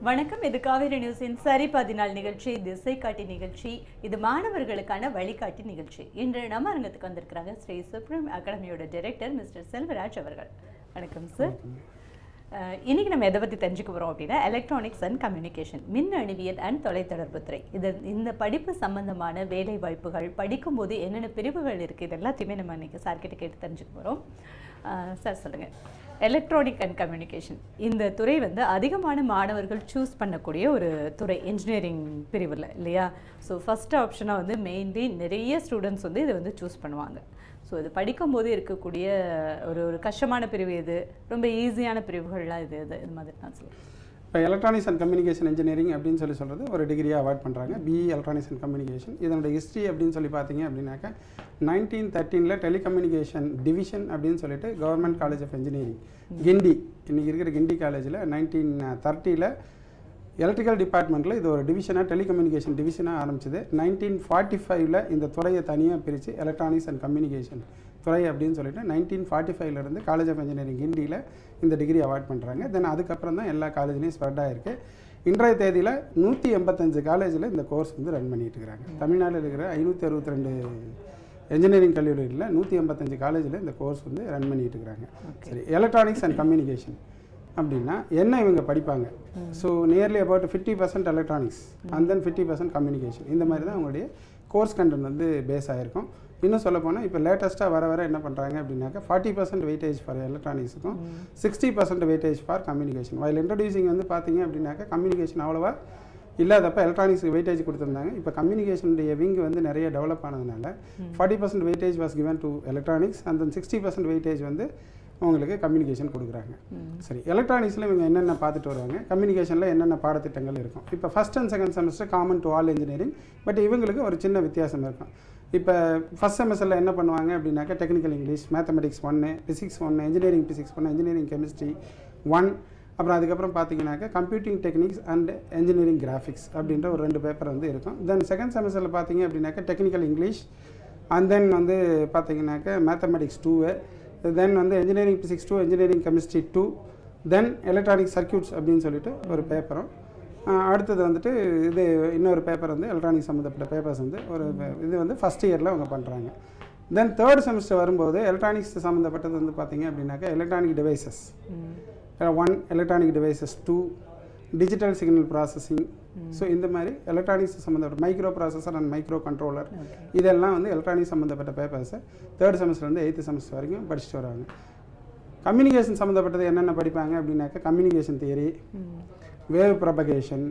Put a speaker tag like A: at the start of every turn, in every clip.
A: வணக்கம் இது காவிரி நியூஸின் சரி பதினாள் நிகழ்ச்சி திசை காட்டி நிகழ்ச்சி. இது மாணவர்களுக்கான வழிகாட்டி நிகழ்ச்சி. இன்று நம்ம அரங்கத்துக்கு வந்திருக்கிறாங்க ஸ்ரீ சுப்ரீம் அகாடமியோட டைரக்டர் மிஸ்டர் செல்வராஜ் அவர்கள். வணக்கம் சார் அஹ், இன்னைக்கு நம்ம எதை பற்றி தெரிஞ்சுக்க போகிறோம் அப்படின்னா எலக்ட்ரானிக்ஸ் அண்ட் கம்யூனிகேஷன் மின் அணுவியல் அண்ட் தொலைத்தொடர்பு துறை. இது இந்த படிப்பு சம்பந்தமான வேலை வாய்ப்புகள் படிக்கும்போது என்னென்ன பிரிவுகள் இருக்குது இது எல்லாத்தையுமே நம்ம இன்னைக்கு சார்கிட்ட கேட்டு தெரிஞ்சுக்க போகிறோம் சார் சொல்லுங்கள் எலக்ட்ரானிக் அண்ட் கம்யூனிகேஷன் இந்த துறை வந்து அதிகமான மாணவர்கள் சூஸ் பண்ணக்கூடிய ஒரு துறை இன்ஜினியரிங் பிரிவில் இல்லையா? ஸோ ஃபஸ்ட் ஆப்ஷனாக வந்து மெயின்லி நிறைய ஸ்டூடெண்ட்ஸ் வந்து இதை வந்து சூஸ் பண்ணுவாங்க. ஸோ இது படிக்கும்போது இருக்கக்கூடிய ஒரு ஒரு கஷ்டமான பிரிவு இது. ரொம்ப ஈஸியான பிரிவுகள்லாம் இது இது இது மாதிரி தான் சொல்லுவேன்.
B: இப்போ எலக்ட்ரானிக்ஸ் அண்ட் கம்யூனிகேஷன் இன்ஜினியரிங் அப்படின்னு சொல்லி சொல்கிறது ஒரு டிகிரியாக அவாய்ட் பண்ணுறாங்க பிஇ எலக்ட்ரானிக்ஸ் அண்ட் கம்யூனிகேஷன் இதனுடைய ஹிஸ்ட்ரி அப்படின்னு சொல்லி பார்த்தீங்க அப்படின்னாக்கா நைன்டீன் தேர்ட்டீனில் டெலிகம்யூனிகேஷன் டிவிஷன் அப்படின்னு சொல்லிட்டு government college of engineering Guindy இன்றைக்கி இருக்கிற கிண்டி காலேஜில் நைன்டீன் தேர்ட்டியில் எலக்ட்ரிக்கல் டிபார்ட்மெண்ட்டில் இது ஒரு டிவிஷனாக டெலிகம்யூனிகேஷன் டிவிஷனாக ஆரம்பிச்சது. நைன்டீன் ஃபார்ட்டி ஃபைவ்ல இந்த துறையை தனியாக பிரித்து எலக்ட்ரானிக்ஸ் அண்ட் கம்யூனிகேஷன் துறை அப்படின்னு சொல்லிட்டு நைன்டீன் ஃபார்ட்டி ஃபைவ்லேருந்து காலேஜ் ஆஃப் இன்ஜினியரிங் கிண்டியில் இந்த டிகிரி அவாய்ட் பண்ணுறாங்க தென் அதுக்கப்புறம் தான் எல்லா காலேஜ்லேயும் ஸ்ப்ரெட் ஆகிருக்கு இன்றைய தேதியில் நூற்றி எண்பத்தஞ்சு காலேஜில் இந்த கோர்ஸ் வந்து ரன் பண்ணிட்டு இருக்கிறாங்க தமிழ்நாட்டில் இருக்கிற ஐநூற்றி அறுபத்தி ரெண்டு இன்ஜினியரிங் கல்லூரியில் நூற்றி எண்பத்தஞ்சு காலேஜில் இந்த கோர்ஸ் வந்து ரன் பண்ணிட்டு இருக்கிறாங்க சரி எலக்ட்ரானிக்ஸ் அண்ட் கம்யூனிகேஷன் அப்படின்னா என்ன இவங்க படிப்பாங்க? So nearly about fifty percent electronics and then fifty percent communication இந்த மாதிரி தான் அவங்களுடைய கோர்ஸ் கண்டென்ட் வந்து பேஸ் ஆகிருக்கும் இன்னும் சொல்ல போனால் இப்போ லேட்டஸ்ட்டாக வர வர என்ன பண்ணுறாங்க அப்படின்னாக்கா forty percent weightage for எலக்ட்ரானிக்ஸுக்கும் sixty percent weightage for communication while introducing வந்து பார்த்தீங்க அப்படின்னாக்கா கம்யூனிகேஷன் அவ்வளோவா இல்லாதப்ப எலக்ட்ரானிக்ஸ்க்கு வெயிட்டேஜ் கொடுத்துருந்தாங்க. இப்போ கம்யூனிகேஷனுடைய விங் வந்து நிறைய டெவலப் ஆனதுனால forty percent weightage was given to electronics and sixty percent weightage வந்து உங்களுக்கு கம்யூனிகேஷன் கொடுக்குறாங்க. சரி எலக்ட்ரானிக்ஸில் இவங்க என்னென்ன பார்த்துட்டு வருவாங்க கம்யூனிகேஷனில் என்னென்ன பாடத்திட்டங்கள் இருக்கும்? இப்போ first and second semester common to all engineering but இவங்களுக்கு ஒரு சின்ன வித்தியாசம் இருக்கும். இப்போ ஃபஸ்ட் செமஸ்டரில் என்ன பண்ணுவாங்க அப்படின்னாக்கா டெக்னிக்கல் இங்கிலீஷ் மேத்தமெட்டிக்ஸ் ஒன்று ஃபிசிக்ஸ் ஒன்று இன்ஜினியரிங் ஃபிசிக்ஸ் ஒன்று இன்ஜினியரிங் கெமிஸ்ட்ரி ஒன் அப்புறம் அதுக்கப்புறம் பார்த்தீங்கன்னாக்கா computing techniques and engineering graphics அப்படின்ற ஒரு ரெண்டு பேப்பர் வந்து இருக்கும். தென் செகண்ட் செமஸ்டரில் பார்த்தீங்க அப்படின்னாக்கா டெக்னிக்கல் இங்கிலீஷ் அண்ட் தென் வந்து பார்த்தீங்கன்னாக்கா மேத்தமெட்டிக்ஸ் டூவு தென் வந்து engineering physics two engineering chemistry two then electronic circuits அப்படின்னு சொல்லிட்டு ஒரு பேப்பரும் அடுத்தது வந்துட்டு இது இன்னொரு பேப்பர் வந்து எலக்ட்ரானிக் சம்மந்தப்பட்ட பேப்பர்ஸ் வந்து ஒரு இது வந்து ஃபஸ்ட் இயரில் அவங்க பண்ணுறாங்க தென் தேர்ட் செமஸ்டர் வரும்போது எலக்ட்ரானிக்ஸ் சம்மந்தப்பட்டது வந்து பார்த்தீங்க அப்படின்னாக்கா electronic devices one electronic devices two digital signal processing so இந்த மாதிரி எலக்ட்ரானிக்ஸ் சம்மந்தப்பட்ட micro processor and micro controller இதெல்லாம் வந்து எலக்ட்ரானிக்ஸ் சம்மந்தப்பட்ட பேப்பர்ஸை தேர்ட் செமஸ்டர்லேருந்து எயித்து செமஸ்டர் வரைக்கும் படிச்சுட்டு வராங்க கம்யூனிகேஷன் சம்மந்தப்பட்டது என்னென்ன படிப்பாங்க அப்படின்னாக்கா கம்யூனிகேஷன் தியரி வேவ் ப்ரபகேஷன்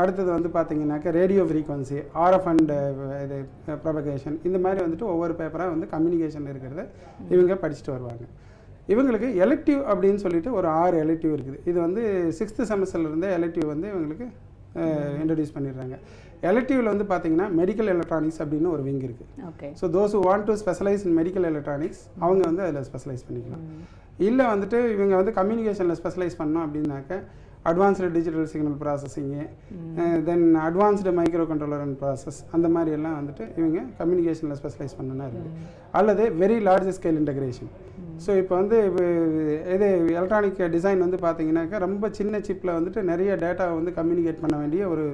B: அடுத்தது வந்து பார்த்தீங்கன்னாக்கா ரேடியோ ஃப்ரீக்வன்சி ஆர்எஃப் அண்ட் இது ப்ரபகேஷன் இந்த மாதிரி வந்துட்டு ஒவ்வொரு பேப்பராக வந்து கம்யூனிகேஷன் இருக்கிறத இவங்க படிச்சுட்டு வருவாங்க. இவங்களுக்கு எலக்டிவ் அப்படின்னு சொல்லிட்டு ஒரு ஆறு எலக்டிவ் இருக்குது. இது வந்து சிக்ஸ்த்து செமஸ்டர்லேருந்தே எலக்டிவ் வந்து இவங்களுக்கு இன்ட்ரடியூஸ் பண்ணிடுறாங்க. எலக்டிவில் வந்து பார்த்தீங்கன்னா மெடிக்கல் எலக்ட்ரானிக்ஸ் அப்படின்னு ஒரு விங் இருக்குது
A: okay.
B: So those want to specialize in medical electronics அவங்க வந்து அதில் ஸ்பெஷலைஸ் பண்ணிக்கலாம். இல்லை வந்துட்டு இவங்க வந்து கம்யூனிகேஷனில் ஸ்பெஷலைஸ் பண்ணோம் அப்படின்னாக்க advanced digital signal processing then advanced micro controller and process அந்த மாதிரி எல்லாம் வந்துட்டு இவங்க கம்யூனிகேஷனில் ஸ்பெஷலைஸ் பண்ணனா இருக்குது அல்லது very large scale integration so இப்போ வந்து இப்போ இது எலக்ட்ரானிக் டிசைன் வந்து பார்த்தீங்கன்னாக்கா ரொம்ப சின்ன சிப்பில் வந்துட்டு நிறைய டேட்டாவை வந்து கம்யூனிகேட் பண்ண வேண்டிய ஒரு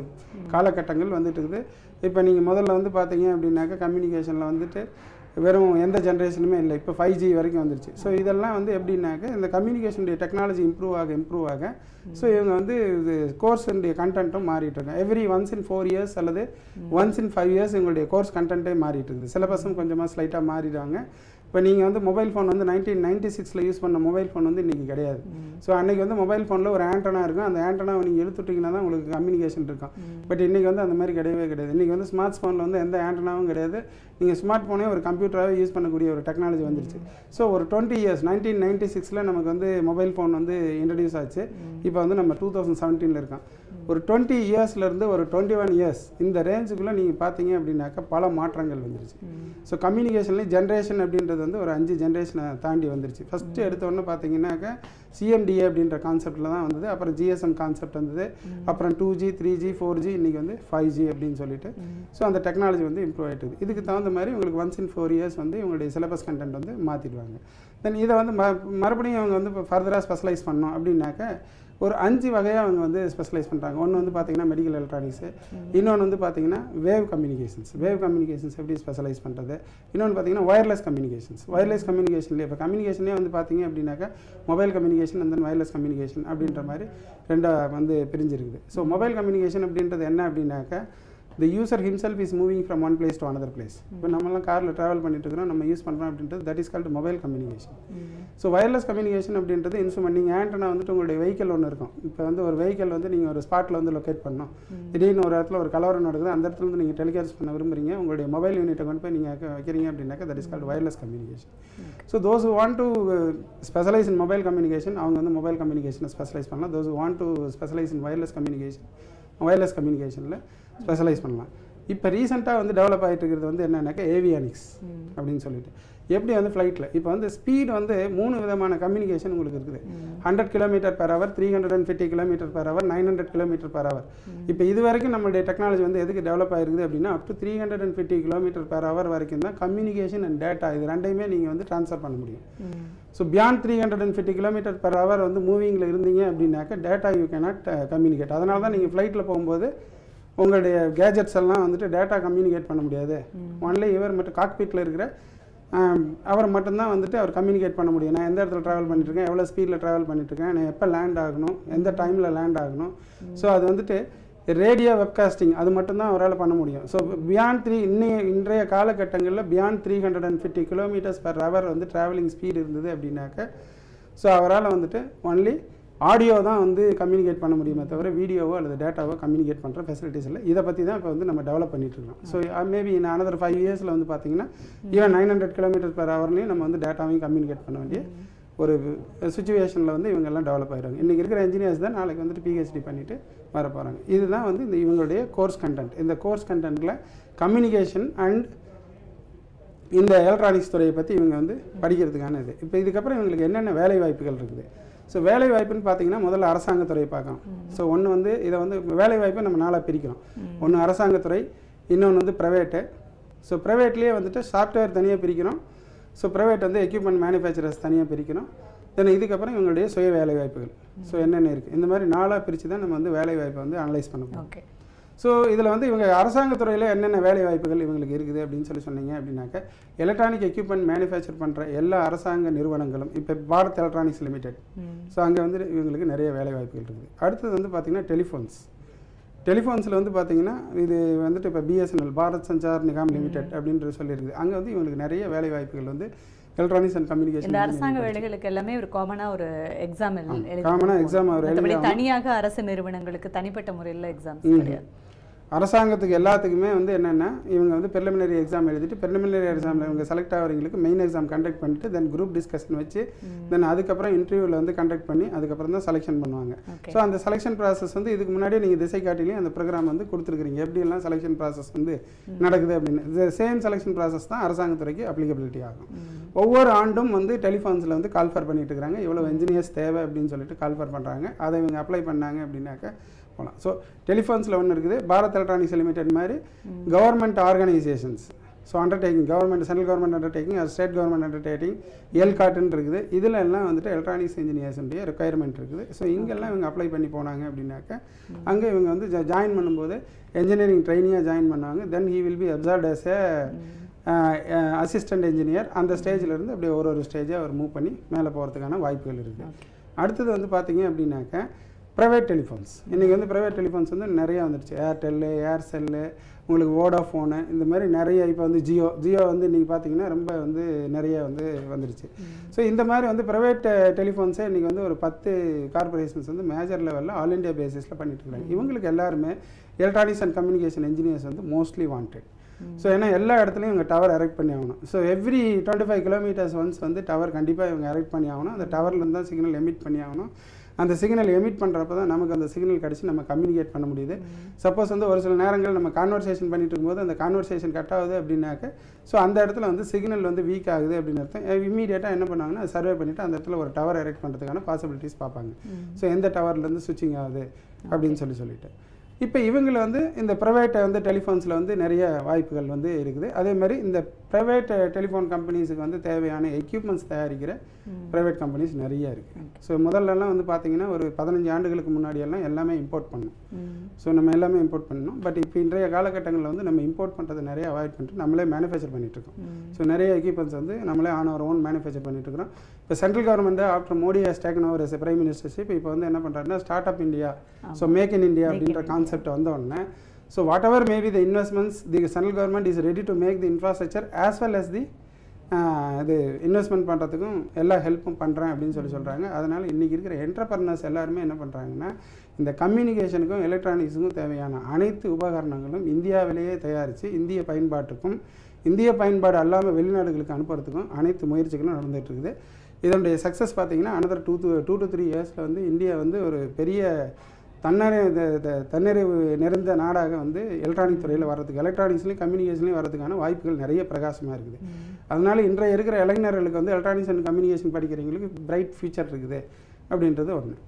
B: காலகட்டங்கள் வந்துட்டு இருக்குது. இப்போ நீங்கள் முதல்ல வந்து பார்த்தீங்க அப்படின்னாக்கா கம்யூனிகேஷனில் வந்துட்டு வெறும் எந்த ஜென்ரேஷனுமே இல்லை. இப்போ ஃபைவ் ஜி வரைக்கும் வந்துருச்சு. ஸோ இதெல்லாம் வந்து எப்படின்னாக்க இந்த கம்யூனிகேஷனுடைய டெக்னாலஜி இம்ப்ரூவ் ஆக இம்ப்ரூவ் ஆக ஸோ இவங்க வந்து இது கோர்ஸுடைய கண்டென்ட்டும் மாறிட்டு இருக்காங்க. Every once in four years அல்லது ஒன்ஸ் இன் ஃபைவ் இயர்ஸ் இவங்களுடைய கோர்ஸ் கண்டென்ட்டே மாறிட்டு இருக்குது. சிலபஸும் கொஞ்சமாக ஸ்லைட்டாக மாறிடுவாங்க. இப்போ நீங்கள் வந்து மொபைல் ஃபோன் வந்து நைன்டீன் நைன்டி சிக்ஸில் யூஸ் பண்ண மொபைல் ஃபோன் வந்து இன்றைக்கி கிடையாது. ஸோ அன்றைக்கி வந்து மொபைல் ஃபோனில் ஒரு ஆண்டனா இருக்கும். அந்த ஆண்டனாவை நீங்கள் இழுத்துட்டிங்கன்னா தான் உங்களுக்கு கம்யூனிகேஷன் இருக்கும். பட் இன்றைக்கி வந்து அந்த மாதிரி கிடையவே கிடையாது. இன்றைக்கி வந்து ஸ்மார்ட் ஃபோனில் வந்து எந்த ஆண்டனாவும் கிடையாது. நீங்கள் ஸ்மார்ட் ஃபோனே ஒரு கம்ப்யூட்டராகவே யூஸ் பண்ணக்கூடிய ஒரு டெக்னாலஜி வந்துருச்சு. ஸோ ஒரு டுவெண்ட்டி இயர்ஸ் நைன்டீன் நைன்டி சிக்ஸில் நமக்கு வந்து மொபைல் ஃபோன் வந்து இன்ட்ரடியூஸ் ஆச்சு. இப்போ வந்து நம்ம டூ தௌசண்ட் செவன்டீனில் இருக்கோம். ஒரு டுவெண்ட்டி இயர்ஸ்லேருந்து ஒரு டுவெண்ட்டி ஒன் இயர்ஸ் இந்த ரேஞ்சுக்குள்ளே நீங்கள் பார்த்தீங்க அப்படின்னாக்கா பல மாற்றங்கள் வந்துருச்சு. ஸோ கம்யூனிகேஷன்லேயும் ஜென்ரேஷன் அப்படின்றது வந்து ஒரு அஞ்சு ஜென்ரேஷனை தாண்டி வந்துருச்சு. ஃபஸ்ட்டு எடுத்த உடனே பார்த்தீங்கன்னாக்கா சிஎம்டிஏ அப்படின்ற கான்செப்டில் தான் வந்தது. அப்புறம் ஜிஎஸ்எம் கான்செப்ட் வந்தது. அப்புறம் two G three G four G இன்றைக்கி வந்து ஃபைவ் ஜி அப்படின்னு சொல்லிட்டு. ஸோ அந்த டெக்னாலஜி வந்து இம்ப்ரூவ் ஆகிட்டு இதுக்கு தகுந்த மாதிரி உங்களுக்கு ஒன்ஸ் இன் ஃபோர் இயர்ஸ் வந்து இவங்களுடைய சிலபஸ் கண்டென்ட் வந்து மாற்றிடுவாங்க தென் இதை வந்து ம மறுபடியும் அவங்க வந்து இப்போ ஃபர்தராக ஸ்பெஷலைஸ் பண்ணோம் அப்படின்னாக்க ஒரு அஞ்சு வகையாக அவங்க வந்து ஸ்பெஷலைஸ் பண்ணுறாங்க ஒன்று வந்து பார்த்தீங்கன்னா மெடிக்கல் எலக்ட்ரானிக்ஸு இன்னொன்று வந்து பார்த்தீங்கன்னா வேவ் கம்யூனிகேஷன்ஸ் வேவ் கம்யூனிகேஷன்ஸ் எப்படி ஸ்பெஷலைஸ் பண்ணுறது இன்னொன்று பார்த்தீங்கன்னா ஒயர்லெஸ் கம்யூனிகேஷன்ஸ் ஒயர்லெஸ் கம்யூனிகேஷன்லேயே இப்போ கம்யூனிகேஷனே வந்து பார்த்தீங்க அப்படின்னாக்கா மொபைல் கம்யூனிகேஷன் அந்த ஒயர்லெஸ் கம்யூனிகேஷன் அப்படின்ற மாதிரி ரெண்டாக வந்து பிரிஞ்சிருக்குது. ஸோ மொபைல் கம்யூனிகேஷன் அப்படின்றது என்ன அப்படின்னாக்கா the user himself is moving from one place to another place. இப்போ நம்மலாம் காரில் ட்ராவல் பண்ணிட்டு இருக்கிறோம் நம்ம யூஸ் பண்ணுறோம் அப்படின்றது that is called mobile communication so wireless communication அப்படின்றது இன்ஸ்ட்ருமெண்ட் நீங்கள் ஆண்டனா வந்துட்டு உங்களுடைய வெஹிக்கல் ஒன்று இருக்கும். இப்போ வந்து ஒரு வெஹிக்கல் வந்து நீங்கள் ஒரு ஸ்பாட்டில் வந்து லொக்கேட் பண்ணணும். திடீர்னு ஒரு இடத்துல ஒரு கலவரம் நடக்குது அந்த இடத்துல வந்து நீங்கள் டெலிகாஸ்ட் பண்ண விரும்புறீங்க உங்களுடைய மொபைல் யூனிட்டை கொண்டு போய் நீங்கள் வைக்கிறீங்க அப்படின்னாக்கா that is called wireless communication so those want to specialize in mobile communication அவங்க வந்து மொபைல் கம்யூனிகேஷனை ஸ்பெஷலைஸ் பண்ணலாம். Those want to specialize in wireless communication wireless கம்யூனிகேஷனில் specialise பண்ணலாம். இப்போ ரீசெண்டாக வந்து டெவலப் ஆகிட்டு இருக்கிறது வந்து என்னன்னாக்கா ஏவியானிக்ஸ் அப்படின்னு சொல்லிட்டு. எப்படி வந்து ஃப்ளைட்டில் இப்போ வந்து ஸ்பீட் வந்து மூணு விதமான கம்யூனிகேஷன் உங்களுக்கு இருக்குது. Hundred kilometre per hour three hundred and fifty kilometre per hour nine hundred kilometre per hour. இப்போ இது வரைக்கும் நம்மளுடைய டெக்னாலஜி வந்து எதுக்கு டெவலப் ஆயிருக்குது அப்படின்னா up to three hundred and fifty kilometre per hour வரைக்கும் தான் கம்யூனிகேஷன் அண்ட் டேட்டா இது ரெண்டையுமே நீங்கள் வந்து ட்ரான்ஸ்ஃபர் பண்ண முடியும். So beyond three hundred and fifty kilometre per hour வந்து மூவிங்கில் இருந்தீங்க அப்படின்னாக்க டேட்டா யூ கேனாட் கம்யூனிகேட் அதனால தான் நீங்கள் ஃப்ளைட்டில் போகும்போது உங்களுடைய கேஜெட்ஸ் எல்லாம் வந்துட்டு டேட்டா கம்யூனிகேட் பண்ண முடியாது. ஒன்லி இவர் மட்டும் காக்பீட்டில் இருக்கிற அவர் மட்டும்தான் வந்துட்டு அவர் கம்யூனிகேட் பண்ண முடியும். நான் எந்த இடத்துல ட்ராவல் பண்ணிட்டுருக்கேன் எவ்வளோ ஸ்பீடில் ட்ராவல் பண்ணிட்டுருக்கேன் நான் எப்போ லேண்ட் ஆகணும் எந்த டைமில் லேண்ட் ஆகணும். ஸோ அது வந்துட்டு ரேடியோ வெப்காஸ்டிங் அது மட்டும்தான் அவரால் பண்ண முடியும். ஸோ பியாண்ட் த்ரீ இன்னைய இன்றைய காலகட்டங்களில் beyond three hundred and fifty kilometres per hour வந்து ட்ராவலிங் ஸ்பீடு இருந்தது அப்படின்னாக்க ஸோ அவரால் வந்துட்டு ஒன்லி ஆடியோ தான் வந்து கம்யூனிகேட் பண்ண முடியுமே தவிர வீடியோவோ அல்லது டேட்டாவோ கம்யூனிகேட் பண்ணுற ஃபெசிலிட்டிஸ் இல்லை. இதை பற்றி தான் இப்போ வந்து நம்ம டெவலப் பண்ணிட்டு இருக்கோம். So maybe in another five இயர்ஸில் வந்து பார்த்தீங்கன்னா even nine hundred kilometre per ஹவர்லையும் நம்ம வந்து டேட்டாவையும் கம்யூனிகேட் பண்ண வேண்டிய ஒரு சுச்சுவேஷனில் வந்து இவங்க எல்லாம் டெவலப் ஆயிடுவாங்க. இன்றைக்கி இருக்கிற இன்ஜினியர்ஸ் தான் நாளைக்கு வந்துட்டு பிஹெச்டி பண்ணிட்டு வர போகிறாங்க இதுதான் வந்து இந்த இவங்களுடைய கோர்ஸ் கண்டென்ட் இந்த கோர்ஸ் கண்டென்ட்டில் கம்யூனிகேஷன் அண்ட் இந்த எலக்ட்ரானிக்ஸ் துறையை பற்றி இவங்க வந்து படிக்கிறதுக்கான இது. இப்போ இதுக்கப்புறம் இவங்களுக்கு என்னென்ன வேலை வாய்ப்புகள் இருக்குது? ஸோ வேலை வாய்ப்புன்னு பார்த்தீங்கன்னா முதல்ல அரசாங்கத்துறையை பார்க்கணும். ஸோ ஒன்று வந்து இதை வந்து வேலை வாய்ப்பை நம்ம நாளாக பிரிக்கிறோம். ஒன்று அரசாங்கத்துறை இன்னொன்று வந்து ப்ரைவேட்டு ஸோ ப்ரைவேட்லேயே வந்துட்டு சாஃப்ட்வேர் தனியாக பிரிக்கிறோம். ஸோ ப்ரைவேட் வந்து எக்யூப்மெண்ட் மேனுஃபேக்சரர்ஸ் தனியாக பிரிக்கிறோம். தென் இதுக்கப்புறம் இவங்களுடைய சுய வேலை வாய்ப்புகள் ஸோ என்னென்ன இருக்குது இந்த மாதிரி நாளாக பிரித்து தான் நம்ம வந்து வேலை வாய்ப்பை வந்து அனலைஸ் பண்ண போகிறோம்
A: ஓகே
B: ஸோ இதில் வந்து இவங்க அரசாங்கத்துறையில் என்னென்ன வேலை வாய்ப்புகள் இவங்களுக்கு இருக்குது அப்படின்னு சொல்லி சொன்னீங்க அப்படின்னாக்க எலக்ட்ரானிக் எக்யூப்மெண்ட் மேனுஃபேக்சர் பண்ணுற எல்லா அரசாங்க நிறுவனங்களும் இப்போ பாரத் எலக்ட்ரானிக்ஸ் லிமிடெட் ஸோ அங்கே வந்து இவங்களுக்கு நிறைய வேலை வாய்ப்புகள் இருக்குது. அடுத்தது வந்து பார்த்திங்கன்னா டெலிஃபோன்ஸ். டெலிஃபோன்ஸில் வந்து பார்த்தீங்கன்னா இது வந்துட்டு இப்போ பிஎஸ்என்எல் பாரத் சஞ்சார் நிகாம் லிமிடெட் அப்படின்றது சொல்லியிருக்குது அங்கே வந்து இவங்களுக்கு நிறைய வேலை வாய்ப்புகள் வந்து எலக்ட்ரானிக்ஸ் அண்ட் கம்யூனிகேஷன்
A: அரசாங்க வேலைகளுக்கு எல்லாமே ஒரு காமனா ஒரு எக்ஸாம்
B: காமனாக எக்ஸாம் அவர்
A: தனியாக அரசு நிறுவனங்களுக்கு தனிப்பட்ட முறையில் எக்ஸாம்ஸ்
B: ம்.
A: கிடையாது.
B: அரசாங்கத்துக்கு எல்லாத்துக்குமே வந்து என்னென்னா இவங்க வந்து preliminary எக்ஸாம் எழுதிட்டு preliminary எக்ஸாமில் இவங்க செலக்ட் ஆகிறவங்களுக்கு மெயின் எக்ஸாம் கண்டக்ட் பண்ணிட்டு தென் குரூப் டிஸ்கஷன் வச்சு தென் அதுக்கப்புறம் இன்டர்வியூவில் வந்து கண்டக்ட் பண்ணி அதுக்கப்புறம் தான் செலெக்ஷன் பண்ணுவாங்க. ஸோ அந்த செலெக்ஷன் ப்ராசஸ் வந்து இதுக்கு முன்னாடியே நீங்கள் திசை காட்டிலையும் அந்த ப்ரோக்ராம் வந்து கொடுத்துருக்குறீங்க. எப்படியெல்லாம் செலெக்ஷன் ப்ராசஸ் வந்து நடக்குது அப்படின்னு. சேம் செலெக்ஷன் ப்ராசஸ் தான் அரசாங்கத்துறைக்கு அப்ளிகபிலிட்டி ஆகும். ஒவ்வொரு ஆண்டும் வந்து டெலிஃபோன்ஸில் வந்து கால்ஃபர் பண்ணிட்டு இருக்காங்க இவ்வளோ இன்ஜினியர்ஸ் தேவை அப்படின்னு சொல்லிட்டு கால்ஃபர் பண்ணுறாங்க அதை இவங்க அப்ளை பண்ணாங்க அப்படின்னாக்க போகலாம் ஸோ டெலிஃபோன்ஸில் ஒன்று இருக்குது. பாரத் எலக்ட்ரானிக்ஸ் லிமிடெட் மாதிரி government organisations so undertaking government central government undertaking state government undertaking எல்காட்டுன்னு இருக்குது. இதில் எல்லாம் வந்துட்டு எலக்ட்ரானிக்ஸ் இன்ஜினியர்ஸுடைய ரெக்குயர்மெண்ட் இருக்குது. ஸோ இங்கெல்லாம் இவங்க அப்ளை பண்ணி போனாங்க அப்படின்னாக்க அங்கே இவங்க வந்து ஜாயின் பண்ணும்போது என்ஜினியரிங் ட்ரைனியாக ஜாயின் பண்ணுவாங்க. Then he will be observed as a assistant engineer அந்த ஸ்டேஜில் இருந்து அப்படியே ஒரு ஒரு ஸ்டேஜாக அவர் மூவ் பண்ணி மேலே போகிறதுக்கான வாய்ப்புகள் இருக்குது அடுத்தது வந்து பார்த்தீங்க அப்படின்னாக்க ப்ரைவேட் டெலிஃபோன்ஸ் இன்றைக்கி வந்து ப்ரைவேட் டெலிஃபோன்ஸ் வந்து நிறைய வந்துருச்சு. ஏர்டெல்லு ஏர்செல்லு உங்களுக்கு வோடாஃபோனு இந்த மாதிரி நிறைய இப்போ வந்து ஜியோ ஜியோ வந்து இன்றைக்கி பார்த்தீங்கன்னா ரொம்ப வந்து நிறைய வந்து வந்துருச்சு. ஸோ இந்த மாதிரி வந்து ப்ரைவேட் டெலிஃபோன்ஸே இன்றைக்கி வந்து ஒரு பத்து கார்பரேஷன்ஸ் வந்து மேஜர் லெவலில் ஆல் இண்டியா பேசிஸில் பண்ணிட்டு இருக்காங்க. இவங்களுக்கு எல்லாருமே எலக்ட்ரானிக்ஸ் அண்ட் கம்யூனிகேஷன் இன்ஜினியர்ஸ் வந்து மோஸ்ட்லி வாண்டட் ஸோ ஏன்னா எல்லா இடத்துலையும் இவங்க டவர் எரெக்ட் பண்ணி ஆகணும். So every twenty five kilometres once வந்து டவர் கண்டிப்பாக இவங்க எரெக்ட் பண்ணி ஆகணும். அந்த டவர்லேருந்து தான் சிக்னல் எமிட் பண்ணி ஆகணும். அந்த சிக்னல் எமிட் பண்ணுறப்ப தான் நமக்கு அந்த சிக்னல் கிடச்சி நம்ம கம்யூனிகேட் பண்ண முடியுது. சப்போஸ் வந்து ஒரு சில நேரங்கள் நம்ம கான்வர்சேஷன் பண்ணிட்டு இருக்கும்போது அந்த கான்வர்சேஷன் கட் ஆகுது அப்படின்னாக்க ஸோ அந்த இடத்துல வந்து சிக்னல் வந்து வீக் ஆகுது அப்படின்னு அர்த்தம். இமீடியட்டாக என்ன பண்ணாங்கன்னா சர்வே பண்ணிவிட்டு அந்த இடத்துல ஒரு டவர் எரெக்ட் பண்ணுறதுக்கான பாசிபிலிட்டிஸ் பார்ப்பாங்க. ஸோ எந்த டவர்லேருந்து சுவிட்சிங் ஆகுது அப்படின்னு சொல்லி சொல்லிட்டு. இப்போ இவங்கள வந்து இந்த ப்ரைவேட் வந்து டெலிஃபோன்ஸில் வந்து நிறைய வாய்ப்புகள் வந்து இருக்குது. அதே மாதிரி இந்த ப்ரைவேட் டெலிஃபோன் கம்பெனிஸுக்கு வந்து தேவையான எக்யூப்மெண்ட்ஸ் தயாரிக்கிற ப்ரைவேட் கம்பெனிஸ் நிறைய இருக்குது ஸோ முதல்லலாம் வந்து பார்த்தீங்கன்னா ஒரு பதினஞ்சு ஆண்டுகளுக்கு முன்னாடியெல்லாம் எல்லாமே இம்போர்ட் பண்ணோம். ஸோ நம்ம எல்லாமே இம்போர்ட் பண்ணோம். பட் இப்போ இன்றைய காலகட்டங்களில் வந்து நம்ம இம்போர்ட் பண்ணுறதை நிறைய அவாய்ட் பண்ணிட்டு நம்மளே மேனுஃபேக்சர் பண்ணிட்டு இருக்கோம். ஸோ நிறைய எக்யூப்மெண்ட்ஸ் வந்து நம்மளே ஆன் அவர் ஓன் மேனுஃபேக்சர் பண்ணிட்டு இருக்கிறோம். இப்போ central government after Modi has taken over as prime ministership இப்போ வந்து என்ன பண்ணுறாருன்னா start up India so make in India அப்படின்ற கான்செப்ட் வந்த So so what be the investments, the the central government ready to make make the as as as the இது uh, investment பண்ணுறதுக்கும் எல்லா ஹெல்ப்பும் பண்ணுறேன் அப்படின்னு சொல்லி சொல்கிறாங்க அதனால் இன்றைக்கி இருக்கிற என்டர்பிரனர்ஸ் எல்லாருமே என்ன பண்ணுறாங்கன்னா இந்த கம்யூனிகேஷனுக்கும் எலக்ட்ரானிக்ஸுக்கும் தேவையான அனைத்து உபகரணங்களும் இந்தியாவிலேயே தயாரித்து இந்திய பயன்பாட்டுக்கும் இந்திய பயன்பாடு அல்லாமல் வெளிநாடுகளுக்கு அனுப்புறதுக்கும் அனைத்து முயற்சிகளும் நடந்துகிட்ருக்குது இருக்குது. இதனுடைய சக்ஸஸ் பார்த்தீங்கன்னா another two two to three இயர்ஸில் வந்து இந்தியா வந்து ஒரு பெரிய தன்னறிவு தன்னிறைவு நிறைந்த நாடாக வந்து எலக்ட்ரானிக் துறையில் வர்றதுக்கு எலக்ட்ரானிக்ஸ்லையும் கம்யூனிகேஷன்லையும் வரதுக்கான வாய்ப்புகள் நிறைய பிரகாசமாக இருக்குது. அதனால இன்றைய இருக்கிற இளைஞர்களுக்கு வந்து எலக்ட்ரானிக்ஸ் அண்ட் கம்யூனிகேஷன் படிக்கிறவங்களுக்கு பிரைட் ஃபியூச்சர் இருக்குது அப்படின்றது ஒன்று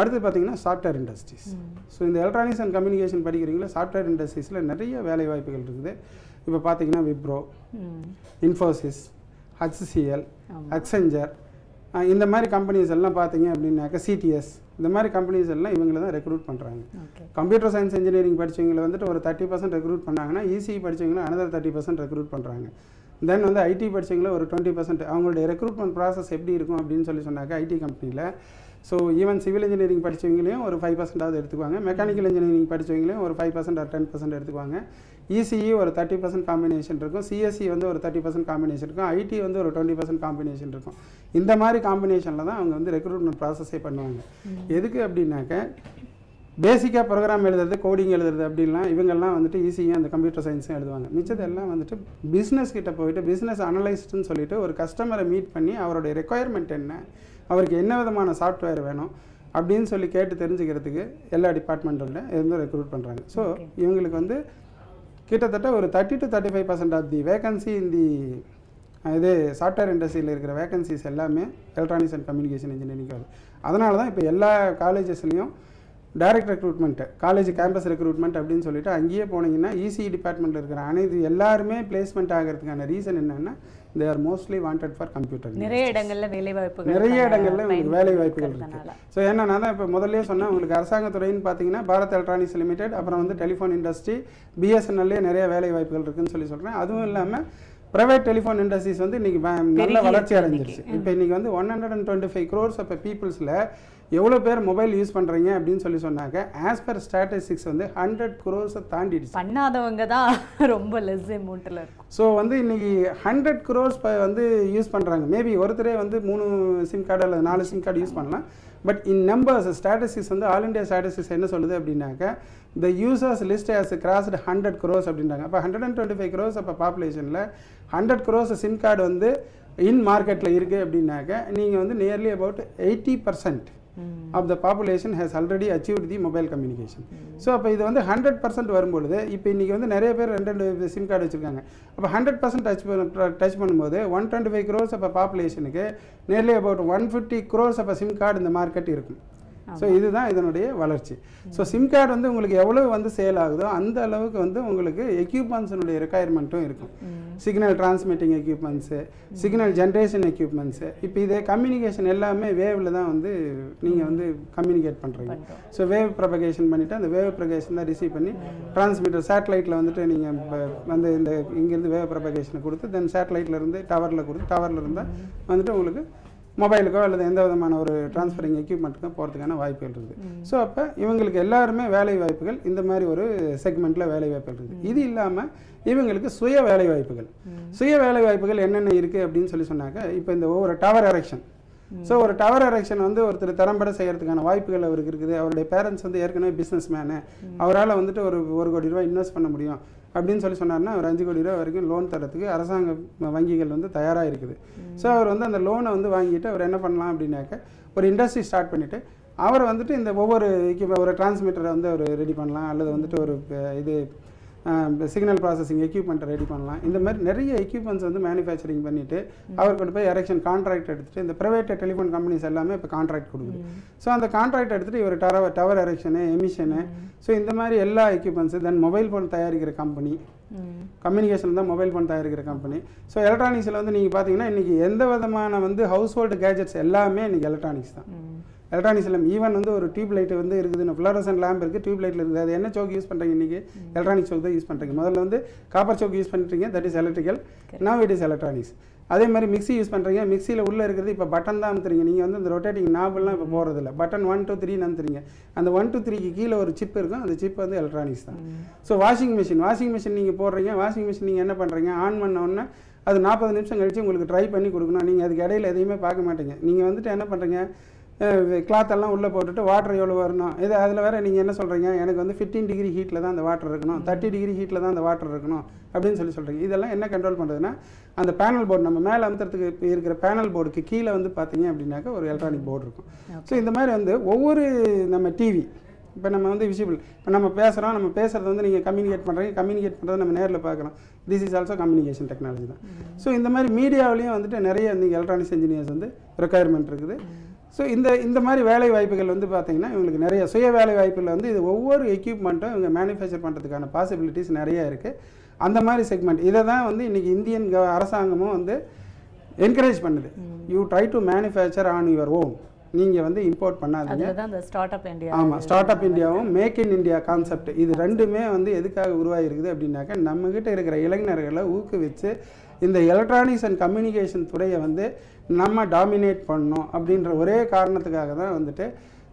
B: அடுத்து பார்த்தீங்கன்னா சாஃப்ட்வேர் இண்டஸ்ட்ரீஸ் ஸோ இந்த எலக்ட்ரானிக்ஸ் அண்ட் கம்யூனிகேஷன் படிக்கிறீங்களா சாஃப்ட்வேர் இண்டஸ்ட்ரீஸில் நிறைய வேலை வாய்ப்புகள் இருக்குது. இப்போ பார்த்தீங்கன்னா விப்ரோ இன்ஃபோசிஸ் ஹச்சிஎல் அக்செஞ்சர் இந்த மாதிரி கம்பெனிஸ் எல்லாம் பார்த்தீங்க அப்படின்னாக்க சிடிஎஸ் இந்த மாதிரி கம்பெனிஸ் எல்லாம் இவங்களை தான் ரெக்ரூட் பண்ணுறாங்க கம்ப்யூட்டர் சயின்ஸ் இன்ஜினியரிங் படிச்சவங்களை வந்துட்டு ஒரு தேர்ட்டி பர்சன்ட் ரெக்ரூட் பண்ணாங்கன்னா இசிஇ படிச்சவங்கள அனதர் தேர்ட்டி பர்சன்ட் ரெக்ரூட் பண்ணுறாங்க தென் வந்து ஐடி படிச்சவங்கள ஒரு டுவெண்ட்டி பர்சன்ட் அவங்களுடைய ரெக்ரூட்மெண்ட் ப்ராசஸ் எப்படி இருக்கும் அப்படின்னு சொல்லி சொன்னாக்க ஐடி கம்பெனியில் ஸோ ஈவன் சிவில் இன்ஜினியரிங் படிச்சவங்களையும் ஒரு ஃபைவ் பர்சன்டாவது எடுத்துக்குவாங்க. மெக்கானிக்கல் இன்ஜினியரிங் படிச்சவங்களையும் ஒரு five percent or ten percent எடுத்துக்குவாங்க. இசிஇ ஒரு தேர்ட்டி பர்சன்ட் காம்பினேஷன் இருக்கும். சிஎஸ்சி வந்து ஒரு தேர்ட்டி பர்சன்ட் காம்பினேஷன் இருக்கும். ஐடி வந்து ஒரு டுவெண்ட்டி பர்சன்ட் காம்பினேஷன் இருக்கும். இந்த மாதிரி காம்பினேஷனில் தான் அவங்க வந்து ரெக்ரூட்மெண்ட் ப்ராசஸே பண்ணுவாங்க. எதுக்கு அப்படின்னாக்க பேசிக்காக ப்ரோக்ராம் எழுதுறது கோடிங் எழுதுறது அப்படின்லாம் இவங்கெல்லாம் வந்துட்டு ஈஸியாக அந்த கம்ப்யூட்டர் சயின்ஸும் எழுதுவாங்க. மிச்சதெல்லாம் வந்துட்டு பிஸ்னஸ் கிட்ட போயிட்டு பிஸ்னஸ் அனலைஸ்ட்னு சொல்லிட்டு ஒரு கஸ்டமரை மீட் பண்ணி அவருடைய ரெக்குயர்மெண்ட் என்ன அவருக்கு என்ன விதமான சாஃப்ட்வேர் வேணும் அப்படின்னு சொல்லி கேட்டு தெரிஞ்சுக்கிறதுக்கு எல்லா டிபார்ட்மெண்ட்டில் இருந்து ரெக்ரூட் பண்ணுறாங்க ஸோ இவங்களுக்கு வந்து கிட்டத்தட்ட ஒரு thirty to thirty five percent of the vacancy in the இது சாஃப்ட்வேர் இண்டஸ்ட்ரியில் இருக்கிற வேகன்சிஸ் எல்லாமே எலக்ட்ரானிக்ஸ் அண்ட் கம்யூனிகேஷன் இன்ஜினியரிங் வருது அதனால தான் இப்போ எல்லா காலேஜஸ்லேயும் direct recruitment college campus recruitment அப்படின்னு சொல்லிட்டு அங்கேயே போனீங்கன்னா இசிஇ டிபார்ட்மெண்ட்டில் இருக்கிற அனைத்து எல்லாருமே பிளேஸ்மெண்ட் ஆகிறதுக்கான ரீசன் என்னென்னா they are mostly wanted for computer
A: நிறைய இடங்கள்ல வேலை வாய்ப்புகள்
B: நிறைய இடங்கள்ல உங்களுக்கு வேலை வாய்ப்புகள்
A: இருக்கிறதுனால.
B: இருக்கு. ஸோ ஏன்னா நான் தான் இப்போ முதல்லயே சொன்னேன் உங்களுக்கு அரசாங்க துறைன்னு பார்த்தீங்கன்னா பாரத் எலக்ட்ரானிக்ஸ் லிமிடெட் அப்புறம் வந்து டெலிஃபோன் இண்டஸ்ட்ரி பிஎஸ்என்எல்லே நிறைய வேலை வாய்ப்புகள் இருக்குன்னு சொல்லி சொல்கிறேன் அதுவும் இல்லாமல் ப்ரைவேட் டெலிஃபோன் இண்டஸ்ட்ரீஸ் வந்து இன்னைக்கு ப- நல்ல வளர்ச்சி அடைஞ்சிருச்சு. இப்போ இன்னைக்கு வந்து one hundred and twenty five crores அப்போ பீப்புள்ஸில் எவ்வளோ பேர் மொபைல் யூஸ் பண்ணுறீங்க அப்படின்னு சொல்லி சொன்னாக்க ஆஸ் பர் ஸ்டாட்டிஸ்டிக்ஸ் வந்து ஹண்ட்ரட் க்ரோர்ஸை தாண்டிடுச்சு.
A: பண்ணாதவங்க தான் ரொம்ப லெஸ் அமௌண்ட்ல இருக்கும்.
B: ஸோ வந்து இன்னைக்கு ஹண்ட்ரட் க்ரோர்ஸ் வந்து யூஸ் பண்ணுறாங்க மேபி ஒருத்தரே வந்து மூணு சிம் கார்டு அல்லது நாலு சிம் கார்டு யூஸ் பண்ணலாம். பட் இன் நம்பர்ஸ் ஸ்டாட்டிஸ்டிக்ஸ் வந்து ஆல் இந்தியா ஸ்டாட்டிஸ்டிக்ஸ் என்ன சொல்லுது அப்படின்னாக்க the users list has crossed hundred crores அப்படின்றாங்க. அப்போ hundred and twenty five crores அப்போ பாப்புலேஷனில் ஹண்ட்ரட் க்ரோஸ் சிம் கார்டு வந்து இன் மார்க்கெட்டில் இருக்குது அப்படின்னாக்க நீங்கள் வந்து nearly about eighty percent of the population has already achieve the mobile communication so அப்போ இது வந்து ஹண்ட்ரட் பர்சன்ட் வரும்பொழுது இப்போ இன்றைக்கி வந்து நிறைய பேர் ரெண்டு ரெண்டு சிம் கார்டு வச்சுருக்காங்க. அப்போ ஹண்ட்ரட் பர்சன்ட் டச் பண்ண டச் பண்ணும்போது ஒன் டுவெண்ட்டி ஃபைவ் க்ரோஸ் அப்போ பாப்புலேஷனுக்கு nearly about one fifty crores அப்போ சிம் கார்டு இந்த மார்க்கெட் இருக்கும். ஸோ இதுதான் இதனுடைய வளர்ச்சி. ஸோ சிம் கார்டு வந்து உங்களுக்கு எவ்வளவு வந்து சேல் ஆகுதோ அந்த அளவுக்கு வந்து உங்களுக்கு எக்யூப்மெண்ட்ஸினுடைய ரெக்குயர்மெண்ட்டும் இருக்கும். Signal transmitting equipments signal generation equipments இப்போ இதே கம்யூனிகேஷன் எல்லாமே வேவில் தான் வந்து நீங்கள் வந்து கம்யூனிகேட் பண்ணுறீங்க. ஸோ வேவ் ப்ரொபகேஷன் பண்ணிவிட்டு அந்த வேவ் ப்ரொபகேஷன் தான் ரிசீவ் பண்ணி டிரான்ஸ்மிட்டர் சேட்டலைட்டில் வந்துட்டு நீங்கள் வந்து இந்த இங்கேருந்து வேவ் ப்ரொபகேஷனை கொடுத்து தென் சேட்டலைட்லேருந்து டவரில் கொடுத்து டவரில் இருந்தால் வந்துட்டு உங்களுக்கு மொபைலுக்கோ அல்லது எந்த விதமான ஒரு டிரான்ஸ்ஃபரிங் எக்யூப்மெண்ட்டுக்கோ போகிறதுக்கான வாய்ப்புகள் இருக்குது. ஸோ அப்போ இவங்களுக்கு எல்லாருமே வேலை வாய்ப்புகள் இந்த மாதிரி ஒரு செக்மெண்ட்டில் வேலை வாய்ப்புகள் இருக்குது. இது இல்லாமல் இவங்களுக்கு சுய வேலை வாய்ப்புகள். சுய வேலை வாய்ப்புகள் என்னென்ன இருக்குது அப்படின்னு சொல்லி சொன்னாக்க இப்போ இந்த ஒவ்வொரு டவர் எரெக்ஷன் ஸோ ஒரு டவர் எரெக்ஷன் வந்து ஒருத்தர் திறம்பட செய்யறதுக்கான வாய்ப்புகள் அவருக்கு இருக்குது. அவருடைய பேரண்ட்ஸ் வந்து ஏற்கனவே பிஸ்னஸ் மேனு அவரால் வந்துட்டு ஒரு ஒரு கோடி ரூபாய் இன்வெஸ்ட் பண்ண முடியும். அப்படின்னு சொல்லி சொன்னார்னா ஒரு அஞ்சு கோடி ரூபாய் வரைக்கும் லோன் தரத்துக்கு அரசாங்க வங்கிகள் வந்து தயாராக இருக்குது ஸோ அவர் வந்து அந்த லோனை வந்து வாங்கிட்டு அவர் என்ன பண்ணலாம் அப்படின்னாக்க ஒரு இண்டஸ்ட்ரி ஸ்டார்ட் பண்ணிவிட்டு அவர் வந்துட்டு இந்த ஒவ்வொரு ஒரு டிரான்ஸ்மிட்டரை வந்து அவர் ரெடி பண்ணலாம் அல்லது வந்துட்டு ஒரு இது சிக்னல் ப்ராசஸிங் எக்யூப்மெண்ட்டை ரெடி பண்ணலாம். இந்த மாதிரி நிறைய எக்யூப்மெண்ட்ஸ் வந்து மேனுஃபேக்சரிங் பண்ணிட்டு அவர் கொண்டு போய் எரெக்ஷன் கான்ட்ராக்ட் எடுத்துட்டு இந்த ப்ரைவேட் டெலிஃபோன் கம்பெனிஸ் எல்லாமே இப்போ கான்ட்ராக்ட் கொடுக்குது. ஸோ அந்த கான்ட்ராக்ட் எடுத்துட்டு இவர் tower tower erection emission so இந்த மாதிரி எல்லா எக்யூப்மெண்ட்ஸு தென் மொபைல் ஃபோன் தயாரிக்கிற கம்பெனி. கம்யூனிகேஷன் தான் மொபைல் ஃபோன் தயாரிக்கிற கம்பெனி ஸோ எலக்ட்ரானிக்ஸில் வந்து நீங்கள் பார்த்தீங்கன்னா இன்றைக்கி எந்த விதமான வந்து ஹவுஸ் ஹோல்டு கேஜெட்ஸ் எல்லாமே இன்றைக்கி எலக்ட்ரானிக்ஸ் தான்.
A: ம்.
B: எலக்ட்ரானிக்ஸில் ஈவன் வந்து ஒரு டியூப் லைட் வந்து இருக்குது ஃப்ளோரசன் லேம்ப் இருக்குது டியூப் லைட்டில் இருக்குது. அது என்ன சோக் யூஸ் பண்ணுறீங்க இன்றைக்கி எலக்ட்ரானிக் சோக் தான் யூஸ் பண்ணுறீங்க முதல்ல வந்து காப்பர் சோக் யூஸ் பண்ணுறீங்க that is electrical now it is electronics அதே மாதிரி மிக்ஸி யூஸ் பண்ணுறீங்க மிக்ஸியில் உள்ளே இருக்கிறது இப்போ பட்டன் தான் அமுத்துறீங்க. நீங்கள் வந்து இந்த ரொட்டேட்டிங் நாபெல்லாம் இப்போ போகிறதில்ல பட்டன் ஒன் டூ த்ரீ அமுத்துறீங்க. அந்த ஒன் டூ த்ரீக்கு கீழே ஒரு சிப் இருக்கும். அந்த சிப் வந்து எலக்ட்ரானிக்ஸ் தான். So washing machine washing machine நீங்கள் போடுறீங்க. வாஷிங் மிஷின் நீங்கள் என்ன பண்ணுறீங்க ஆன் பண்ண உடனே அது நாற்பது நிமிஷம் கழிச்சு உங்களுக்கு ட்ரை பண்ணி கொடுக்கணும். நீங்கள் அதுக்கு இடையில எதையுமே பார்க்க மாட்டீங்க. நீங்கள் வந்துட்டு என்ன பண்ணுறீங்க கிளாத் எல்லாம் உள்ளே போட்டுட்டு வாட்டர் எவ்வளோ வரணும்? இது அதில் வேற நீங்கள் என்ன சொல்கிறீங்க எனக்கு வந்து ஃபிஃப்டீன் டிகிரி ஹீட்டில் தான் அந்த வாட்டர் இருக்கணும். தேர்ட்டி டிகிரி ஹீட்டில் தான் அந்த வாட்டர் இருக்கணும் அப்படின்னு சொல்லி சொல்கிறீங்க இதெல்லாம் என்ன கண்ட்ரோல் பண்ணுறதுன்னா அந்த பேனல் போர்டு நம்ம மேலே அமுத்துறதுக்கு இருக்கிற பேனல் போர்டுக்கு கீழே வந்து பார்த்தீங்க அப்படின்னாக்கா ஒரு எலக்ட்ரானிக் போர்டு இருக்கும். ஸோ இந்த மாதிரி வந்து ஒவ்வொரு நம்ம டிவி இப்போ நம்ம வந்து விசிபிள் இப்போ நம்ம பேசுகிறோம் நம்ம பேசுகிறது வந்து நீங்கள் கம்யூனிகேட் பண்ணுறீங்க கம்யூனிகேட் பண்ணுறது நம்ம நேரில் பார்க்குறோம் this is also communication technology தான். ஸோ இந்த மாதிரி மீடியாவிலையும் வந்துட்டு நிறைய இந்த எலக்ட்ரானிக்ஸ் இன்ஜினியர்ஸ் வந்து ரெக்குயர்மெண்ட் இருக்குது. ஸோ இந்த இந்த மாதிரி வேலை வாய்ப்புகள் வந்து பார்த்தீங்கன்னா இவங்களுக்கு நிறைய சுய வேலை வாய்ப்புகள் வந்து இது ஒவ்வொரு எக்யூப்மெண்ட்டும் இவங்க மேனுஃபேக்சர் பண்ணுறதுக்கான பாசிபிலிட்டிஸ் நிறைய இருக்குது அந்த மாதிரி செக்மெண்ட் இதை தான் வந்து இன்றைக்கி இந்தியன் கவ- அரசாங்கமும் வந்து என்கரேஜ் பண்ணுது. You try to manufacture on your own நீங்கள் வந்து இம்போர்ட் பண்ணாதீங்க.
A: ஸ்டார்ட் அப் இந்தியா
B: ஆமாம் ஸ்டார்ட் அப் இந்தியாவும் மேக் இன் இந்தியா கான்செப்ட் இது ரெண்டுமே வந்து எதுக்காக உருவாகிருக்குது அப்படின்னாக்கா நம்மக்கிட்ட இருக்கிற இளைஞர்களை ஊக்குவிச்சு இந்த எலக்ட்ரானிக்ஸ் அண்ட் கம்யூனிகேஷன் துறையை வந்து நம்ம டாமினேட் பண்ணணும் அப்படின்ற ஒரே காரணத்துக்காக தான் வந்துட்டு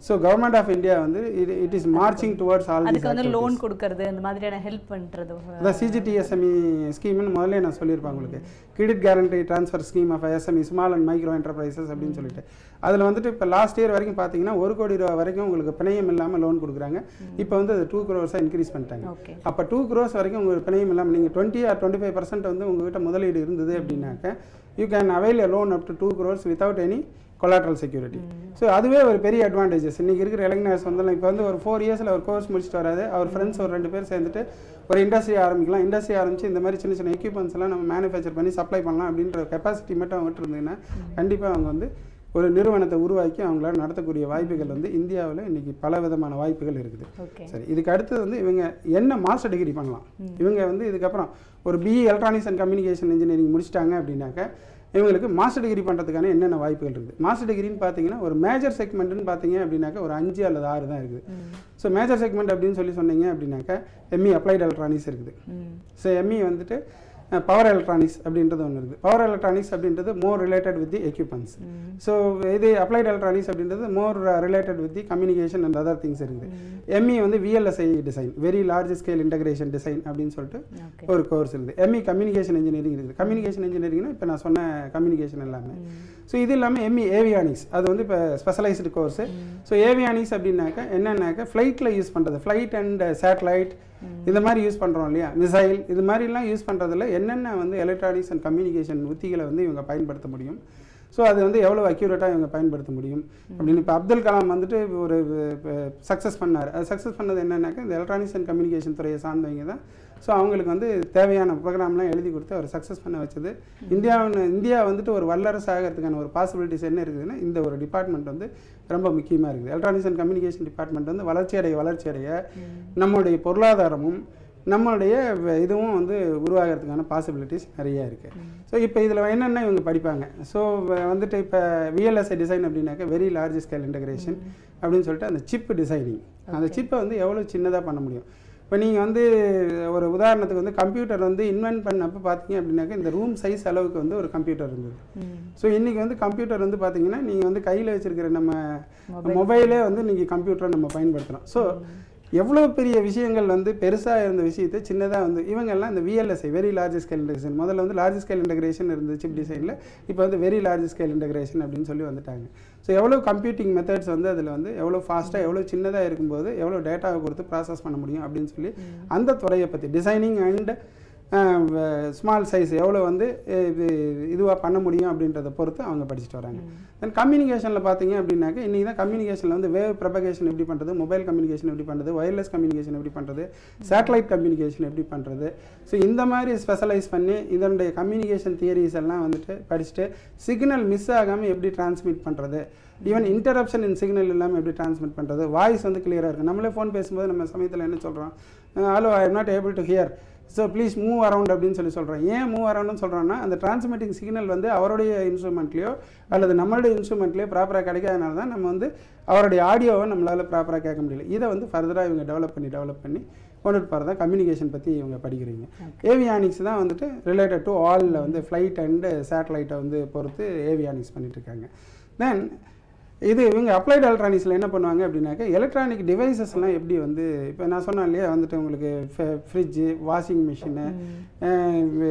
B: ஸோ கவர்மெண்ட் ஆஃப் இந்தியா வந்து it is marching towards all
A: அதுக்கு வந்து லோன் கொடுக்கறது அந்த மாதிரியான ஹெல்ப் பண்றது.
B: அதான் சிஜிடிஎஸ்எம்இ ஸ்கீம்னு முதல்ல நான் சொல்லியிருப்பேன் உங்களுக்கு. Credit guarantee transfer scheme of SME small and micro enterprises அப்படின்னு சொல்லிட்டு. அதில் வந்துட்டு இப்போ லாஸ்ட் இயர் வரைக்கும் பார்த்தீங்கன்னா ஒரு கோடி ரூபா வரைக்கும் உங்களுக்கு பிணையம் இல்லாமல் லோன் கொடுக்குறாங்க. இப்போ வந்து அது டூ க்ரோர்ஸாக இன்க்ரீஸ் பண்ணிட்டாங்க. அப்போ டூ க்ரோஸ் வரைக்கும் உங்களுக்கு பிணையம் இல்லாமல் நீங்கள் twenty or twenty five percent வந்து உங்ககிட்ட முதலீடு இருந்தது அப்படின்னாக்க you can avail a loan up to two crores without any collateral security so அதுவே ஒரு பெரிய அட்வான்டேஜஸ் இன்றைக்கி இருக்கிற இளைஞர்ஸ் வந்து இப்போ வந்து ஒரு ஃபோர் இயர்ஸில் ஒரு கோர்ஸ் முடிச்சுட்டு வராது. அவர் ஃப்ரெண்ட்ஸ் ஒரு ரெண்டு பேர் சேர்ந்துட்டு ஒரு இண்டஸ்ட்ரி ஆரம்பிக்கலாம். இண்டஸ்ட்ரி ஆரம்பிச்சு இந்த மாதிரி சின்ன சின்ன எக்யூப்மெண்ட்ஸ் எல்லாம் நம்ம மேனுஃபேக்சர் பண்ணி சப்ளை பண்ணலாம் அப்படின்ற கெப்பாசிட்டி மட்டும் அவங்ககிட்ட இருந்தீங்கன்னா கண்டிப்பாக அவங்க வந்து ஒரு நிறுவனத்தை உருவாக்கி அவங்களால நடத்தக்கூடிய வாய்ப்புகள் வந்து இந்தியாவில் இன்னைக்கு பல விதமான வாய்ப்புகள் இருக்குது. சரி இதுக்கு அடுத்தது வந்து இவங்க என்ன மாஸ்டர் டிகிரி பண்ணலாம்? இவங்க வந்து இதுக்கப்புறம் ஒரு BE electronics and communication engineering முடிச்சிட்டாங்க அப்படின்னாக்க இவங்களுக்கு மாஸ்டர் டிகிரி பண்ணுறதுக்கான என்னென்ன வாய்ப்புகள் இருக்குது? மாஸ்டர் டிகிரின்னு பார்த்தீங்கன்னா ஒரு மேஜர் செக்மெண்ட்னு பார்த்தீங்க அப்படின்னாக்க ஒரு அஞ்சு அல்லது ஆறு தான் இருக்குது. ஸோ மேஜர் செக்மெண்ட் அப்படின்னு சொல்லி சொன்னீங்க அப்படின்னாக்க எம்இ அப்ளைட் எலக்ட்ரானிக்ஸ் இருக்குது. ஸோ எம்இ வந்துட்டு பவர் எலக்ட்ரானிக்ஸ் அப்படின்றது ஒன்று இருக்குது பவர் எலக்ட்ரானிக்ஸ் அப்படின்றது more related with the equipments so இது அப்ளைட் எலக்ட்ரானிக்ஸ் அப்படின்றது more related with the communication and other things இருக்குது. எம்இ வந்து VLSI design very large scale integration design அப்படின்னு சொல்லிட்டு ஒரு கோர்ஸ் இருக்குது. எம்இ கம்யூனிகேஷன் இன்ஜினியரிங் இருக்குது. கம்யூனிகேஷன் இன்ஜினியரிங்னா இப்போ நான் சொன்ன கம்யூனிகேஷன் எல்லாமே. ஸோ இது இல்லாமல் எம்இ ஏவியானிக்ஸ் அது வந்து இப்போ ஸ்பெஷலைஸ்டு கோர்ஸு ஸோ ஏவியானிக்ஸ் அப்படின்னாக்கா என்னென்னாக்கா ஃப்ளைட்டில் யூஸ் பண்ணுறது ஃப்ளைட் அண்ட் சேட்டலைட் இந்த மாதிரி யூஸ் பண்ணுறோம் இல்லையா? மிசைல் இது மாதிரிலாம் யூஸ் பண்ணுறதுல என்னென்ன வந்து எலக்ட்ரானிக்ஸ் அண்ட் கம்யூனிகேஷன் உத்திகளை வந்து இவங்க பயன்படுத்த முடியும்? ஸோ அது வந்து எவ்வளோ அக்யூரேட்டாக இவங்க பயன்படுத்த முடியும்? அப்படின்னு இப்போ அப்துல் கலாம் வந்துட்டு ஒரு சக்ஸஸ் பண்ணார். அது சக்ஸஸ் பண்ணது என்னன்னாக்கா இந்த எலக்ட்ரானிக்ஸ் அண்ட் கம்யூனிகேஷன் துறையை சார்ந்தவங்க தான் ஸோ அவங்களுக்கு வந்து தேவையான ப்ரோக்ராம்லாம் எழுதி கொடுத்து அவர் சக்ஸஸ் பண்ண வச்சது. இந்தியாவின் இந்தியா வந்துட்டு ஒரு வல்லரசு ஆகிறதுக்கான ஒரு பாசிபிலிட்டிஸ் என்ன இருக்குதுன்னா இந்த ஒரு டிபார்ட்மெண்ட் வந்து ரொம்ப முக்கியமாக இருக்குது. எலக்ட்ரானிக்ஸ் அண்ட் கம்யூனிகேஷன் டிபார்ட்மெண்ட் வந்து வளர்ச்சி அடைய வளர்ச்சி அடைய நம்மளுடைய பொருளாதாரமும் நம்மளுடைய இதுவும் வந்து உருவாகிறதுக்கான பாசிபிலிட்டிஸ் நிறைய இருக்குது ஸோ இப்போ இதில் என்னென்ன இவங்க படிப்பாங்க? ஸோ வந்துட்டு இப்போ விஎல்எஸ்ஐ டிசைன் அப்படின்னாக்க வெரி லார்ஜ் ஸ்கேல் இன்டகிரேஷன் அப்படின்னு சொல்லிட்டு அந்த சிப் டிசைனிங் அந்த சிப்பை வந்து எவ்வளோ சின்னதாக பண்ண முடியும்? இப்போ நீங்கள் வந்து ஒரு உதாரணத்துக்கு வந்து கம்ப்யூட்டர் வந்து இன்வென்ட் பண்ணப்போ பார்த்தீங்க அப்படின்னாக்க இந்த ரூம் சைஸ் அளவுக்கு வந்து ஒரு கம்ப்யூட்டர் இருந்தது. ஸோ இன்றைக்கி வந்து கம்ப்யூட்டர் வந்து பார்த்தீங்கன்னா நீங்கள் வந்து கையில் வச்சிருக்கிற நம்ம மொபைலே வந்து நீங்கள் கம்ப்யூட்டரை நம்ம பயன்படுத்துகிறோம் ஸோ எவ்வளோ பெரிய விஷயங்கள் வந்து பெருசாக இருந்த விஷயத்தை சின்னதாக வந்து இவங்கெல்லாம் இந்த VLSI very large scale integration முதல்ல வந்து லார்ஜ் ஸ்கேல் இன்டகிரேஷன் இருந்தது சிப் டிசைனில் இப்போ வந்து வெரி லார்ஜ் ஸ்கேல் இன்டகிரேஷன் அப்படின்னு சொல்லி வந்துட்டாங்க. ஸோ எவ்வளோ கம்ப்யூட்டிங் மெத்தட்ஸ் வந்து அதில் வந்து எவ்வளோ ஃபாஸ்ட்டாக எவ்வளோ சின்னதாக இருக்கும்போது எவ்வளோ டேட்டாவை கொடுத்து ப்ராசஸ் பண்ண முடியும் அப்படின்னு சொல்லி அந்த துறையை பற்றி டிசைனிங் அண்ட் ஸ்மால் சைஸ் எவ்வளோ வந்து இதுவாக பண்ண முடியும் அப்படின்றத பொறுத்து அவங்க படிச்சுட்டு வராங்க. தென் கம்யூனிகேஷனில் பார்த்தீங்க அப்படின்னாக்க இன்றைக்கி தான் கம்யூனிகேஷனில் வந்து வேவ் ப்ரபகேஷன் எப்படி பண்ணுறது மொபைல் கம்யூனிகேஷன் எப்படி பண்ணுறது ஒயர்லெஸ் கம்யூனிகேஷன் எப்படி பண்ணுறது சேட்டலைட் கம்யூனிகேஷன் எப்படி பண்ணுறது ஸோ இந்த மாதிரி ஸ்பெஷலைஸ் பண்ணி இதனுடைய கம்யூனிகேஷன் தியரிஸ் எல்லாம் வந்துட்டு படிச்சுட்டு சிக்னல் மிஸ் ஆகாமல் எப்படி டிரான்ஸ்மிட் பண்ணுறது ஈவன் இன்டரப்ஷன் இன் சிக்னல் இல்லாமல் எப்படி டிரான்ஸ்மிட் பண்ணுறது வாய்ஸ் வந்து கிளியராக இருக்குது நம்மளே ஃபோன் பேசும்போது நம்ம சமயத்தில் என்ன சொல்கிறோம் hello I am not able to hear so please move around அப்படின்னு சொல்லி சொல்கிறோம் ஏன் மூவ் அரவுண்ட்னு சொல்கிறோன்னா அந்த டிரான்ஸ்மிட்டிங் சிக்னல் வந்து அவருடைய இன்ஸ்ட்ருமெண்ட்லேயோ அல்லது நம்மளுடைய இன்ஸ்ட்ருமெண்ட்லேயோ ப்ராப்பராக கிடைக்காதனால தான் நம்ம வந்து அவருடைய ஆடியோவை நம்மளால் ப்ராப்பராக கேட்க முடியல. இதை வந்து ஃபர்தராக இவங்க டெவலப் பண்ணி டெவலப் பண்ணி கொண்டுட்டு போகிறதா கம்யூனிகேஷன் பற்றி இவங்க படிக்கிறீங்க. ஏவியானிக்ஸ் தான் வந்துட்டு ரிலேட்டட் டு ஆலில் வந்து ஃப்ளைட் அண்டு சேட்டலைட்டை வந்து பொறுத்து ஏவியானிக்ஸ் பண்ணிட்டு இருக்காங்க. தென் இது இவங்க அப்ளைட் எலக்ட்ரானிக்ஸில் என்ன பண்ணுவாங்க அப்படின்னாக்க எலக்ட்ரானிக் டிவைசஸ்லாம் எப்படி வந்து இப்போ நான் சொன்னேன் இல்லையா வந்துட்டு உங்களுக்கு ஃப்ரிட்ஜு வாஷிங் மிஷினு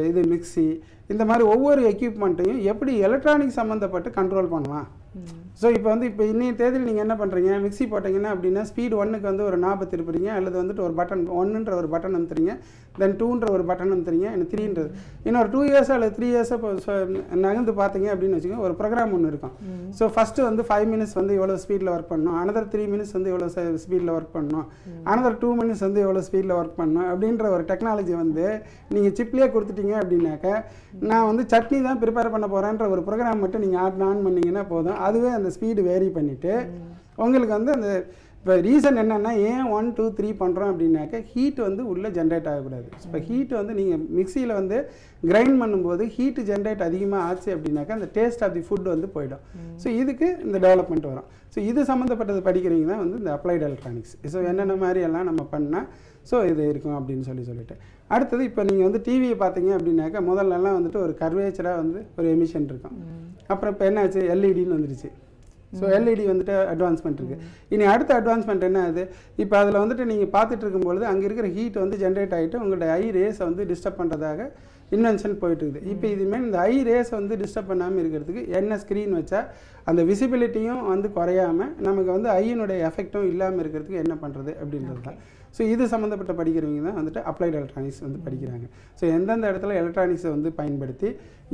B: இது மிக்ஸி இந்த மாதிரி ஒவ்வொரு எக்யூப்மெண்ட்டையும் எப்படி எலக்ட்ரானிக் சம்மந்தப்பட்டு கண்ட்ரோல் பண்ணலாம்? ஸோ இப்போ வந்து இப்போ இன்னைய தேதியில் நீங்கள் என்ன பண்ணுறீங்க மிக்ஸி போட்டிங்கன்னா அப்படின்னா ஸ்பீட் ஒன்னுக்கு வந்து ஒரு நாற்பது திருப்புறீங்க. அல்லது வந்துட்டு ஒரு பட்டன் ஒன்றுன்ற ஒரு பட்டன் அமுத்துறீங்க. தென் டூன்ற ஒரு பட்டன் அமுத்துறீங்க. இன்னும் த்ரீன்றது இன்னொரு டூ இயர்ஸ் அல்லது த்ரீ இயர்ஸை இப்போ நகர்ந்து பார்த்தீங்க அப்படின்னு வச்சுக்கோங்க ஒரு ப்ரோக்ராம் ஒன்று இருக்கும். ஸோ ஃபஸ்ட்டு வந்து ஃபைவ் மினிட்ஸ் வந்து எவ்வளோ ஸ்பீடில் ஒர்க் பண்ணணும்? அனதர் த்ரீ மினிட்ஸ் வந்து எவ்வளோ ஸ்பீடில் ஒர்க் பண்ணணும்? அனதர் டூ மினிட்ஸ் வந்து எவ்வளோ ஸ்பீடில் ஒர்க் பண்ணணும்? அப்படின்ற ஒரு டெக்னாலஜி வந்து நீங்கள் சிப்லேயே கொடுத்துட்டீங்க அப்படின்னாக்க நான் வந்து சட்னி தான் ப்ரிப்பேர் பண்ண போகிறேன்ற ஒரு ப்ரோக்ராம் மட்டும் நீங்கள் ஆன் ஆன் பண்ணீங்கன்னா போதும். அதுவே அந்த ஸ்பீடு வேரி பண்ணிவிட்டு உங்களுக்கு வந்து அந்த இப்போ ரீசன் என்னென்னா ஏன் ஒன் டூ த்ரீ பண்ணுறோம் அப்படின்னாக்க ஹீட் வந்து உள்ளே ஜென்ரேட் ஆகக்கூடாது. இப்போ ஹீட் வந்து நீங்கள் மிக்சியில் வந்து கிரைண்ட் பண்ணும்போது ஹீட் ஜென்ரேட் அதிகமாக ஆச்சு அப்படின்னாக்கா அந்த டேஸ்ட் ஆஃப் தி ஃபுட் வந்து போயிடும். ஸோ இதுக்கு இந்த டெவலப்மெண்ட் வரும். ஸோ இது சம்மந்தப்பட்டது படிக்கிறீங்க தான் வந்து இந்த அப்ளைட் எலக்ட்ரானிக்ஸ் ஸோ என்னென்ன மாதிரி எல்லாம் நம்ம பண்ணால் ஸோ இது இருக்கும் அப்படின்னு சொல்லி சொல்லிட்டு. அடுத்தது இப்போ நீங்கள் வந்து டிவியை பார்த்தீங்க அப்படின்னாக்கா முதல்லலாம் வந்துட்டு ஒரு கர்வேச்சராக வந்து ஒரு எமிஷன் இருக்கும். அப்புறம் இப்போ என்னாச்சு? எல்இடின்னு வந்துருச்சு. ஸோ எல்இடி வந்துட்டு அட்வான்ஸ்மெண்ட் இருக்குது இனி அடுத்த அட்வான்ஸ்மெண்ட் என்ன ஆகுது இப்போ அதில் வந்துட்டு நீங்கள் பார்த்துட்டு இருக்கும்பொழுது அங்கே இருக்கிற ஹீட் வந்து ஜென்ரேட் ஆகிட்டு உங்களுடைய ஐ ரேஸை வந்து டிஸ்டர்ப் பண்ணுறதாக இன்வென்ஷன் போயிட்டு இருக்குது இப்போ இதுமாரி இந்த ஐ ரேஸை வந்து டிஸ்டர்ப் பண்ணாமல் இருக்கிறதுக்கு என்ன ஸ்க்ரீன் வச்சா அந்த விசிபிலிட்டியும் வந்து குறையாம நமக்கு வந்து ஐயினுடைய எஃபெக்ட்டும் இல்லாமல் இருக்கிறதுக்கு என்ன பண்ணுறது அப்படின்றது தான். ஸோ இது சம்மந்தப்பட்ட படிக்கிறவங்க தான் வந்துட்டு அப்ளைட் எலக்ட்ரானிக்ஸ் வந்து படிக்கிறாங்க. ஸோ எந்தெந்த இடத்துல எலக்ட்ரானிக்ஸை வந்து பயன்படுத்தி